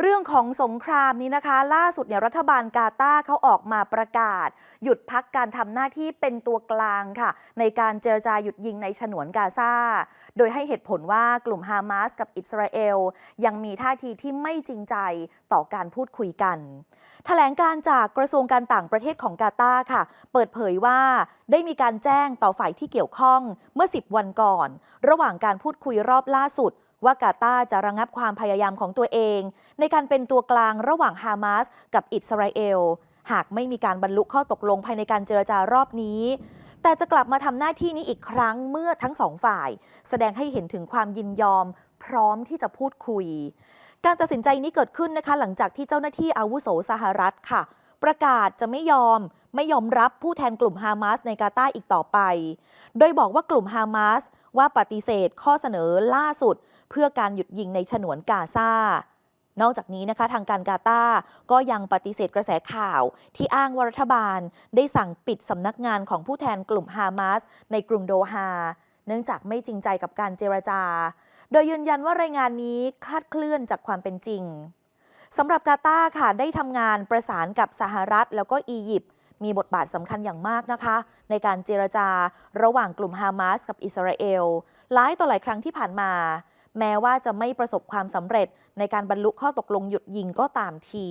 เรื่องของสงครามนี้นะคะ ล่าสุดเนี่ยรัฐบาลกาตาร์เขาออกมาประกาศ หยุดพักการทำหน้าที่เป็นตัวกลางค่ะ ในการเจรจาหยุดยิงในฉนวนกาซาโดยให้เหตุผลว่ากลุ่มฮามาสกับอิสราเอล ยังมีท่าทีที่ไม่จริงใจต่อการพูดคุยกันแถลงการจากกระทรวงการต่างประเทศของกาตาร์ค่ะ เปิดเผยว่าได้มีการแจ้งต่อฝ่ายที่เกี่ยวข้องเมื่อ 10 วันก่อน ระหว่างการพูดคุยรอบล่าสุด ว่ากาตาจะระงับความพยายามของตัวเอง ในการเป็นตัวกลางระหว่างฮามาสกับอิสราเอล หากไม่มีการบรรลุข้อตกลงภายในการเจรจารอบนี้ แต่จะกลับมาทำหน้าที่นี้อีกครั้งเมื่อทั้งสองฝ่าย แสดงให้เห็นถึงความยินยอม พร้อมที่จะพูดคุย การตัดสินใจนี้เกิดขึ้นนะคะ หลังจากที่เจ้าหน้าที่อาวุโสสหรัฐค่ะ ประกาศจะไม่ยอมไม่ยอมรับผู้แทนกลุ่มฮามาสในกาตาอีกต่อไป โดยบอกว่ากลุ่มฮามาส ว่าปฏิเสธข้อเสนอล่าสุด เพื่อการหยุดยิงในฉนวนกาซานอกจากนี้นะคะทางการกาตาก็ยังปฏิเสธกระแสข่าว ที่อ้างว่ารัฐบาล ได้สั่งปิดสำนักงานของผู้แทนกลุ่มฮามาสในกรุงโดฮาเนื่องจากไม่จริงใจกับการเจรจา โดยยืนยันว่ารายงานนี้คลาดเคลื่อนจากความเป็นจริงสำหรับกาตาค่ะได้ทำงานประสานกับสหรัฐแล้วก็อียิปต์ มีบทบาทสำคัญอย่างมากนะคะ ในการเจรจาระหว่างกลุ่มฮามาสกับอิสราเอลหลายต่อหลายครั้งที่ผ่านมา แม้ว่าจะไม่ประสบความสำเร็จในการบรรลุข้อตกลงหยุดยิงก็ตามที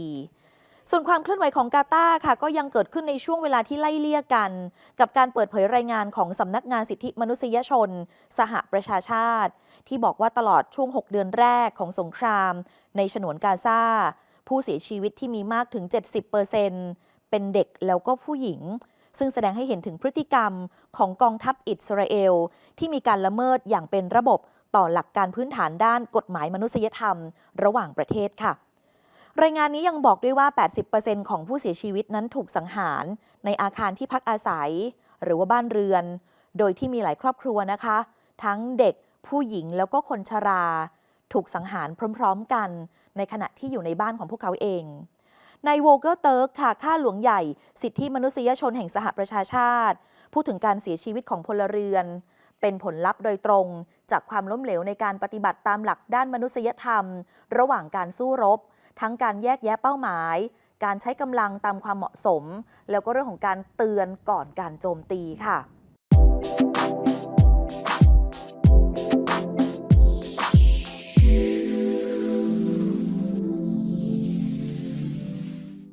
ส่วนความเคลื่อนไหวของกาตาค่ะ ก็ยังเกิดขึ้นในช่วงเวลาที่ไล่เลี่ยกัน กับการเปิดเผยรายงานของสำนักงานสิทธิมนุษยชน สหประชาชาติ ที่บอกว่าตลอดช่วง 6 เดือนแรกของสงคราม ในฉนวนกาซาผู้เสียชีวิตที่มีมากถึง 70% เป็นเด็กแล้วก็ผู้หญิง ซึ่งแสดงให้เห็นถึงพฤติกรรมของกองทัพอิสราเอล ที่มีการละเมิดอย่างเป็นระบบต่อหลักการพื้นฐานด้านกฎหมายมนุษยธรรม ระหว่างประเทศค่ะ รายงานนี้ยังบอกด้วยว่า 80%ของผู้เสียชีวิตนั้นถูกสังหาร ในอาคารที่พักอาศัย หรือว่าบ้านเรือน โดยที่มีหลายครอบครัวนะคะ ทั้งเด็กผู้หญิงแล้วก็คนชรา ถูกสังหารพร้อม ๆ กัน ในขณะที่อยู่ในบ้านของพวกเขาเอง ในโวเกอร์เติร์กค่ะข้าหลวงใหญ่ สิทธิมนุษยชนแห่งสหประชาชาติ พูดถึงการเสียชีวิตของพลเรือน เป็นผลลัพธ์โดยตรง จากความล้มเหลวในการปฏิบัติตามหลักด้านมนุษยธรรม ระหว่างการสู้รบ ทั้งการแยกแยะเป้าหมาย การใช้กำลังตามความเหมาะสม แล้วก็เรื่องของการเตือนก่อนการโจมตีค่ะ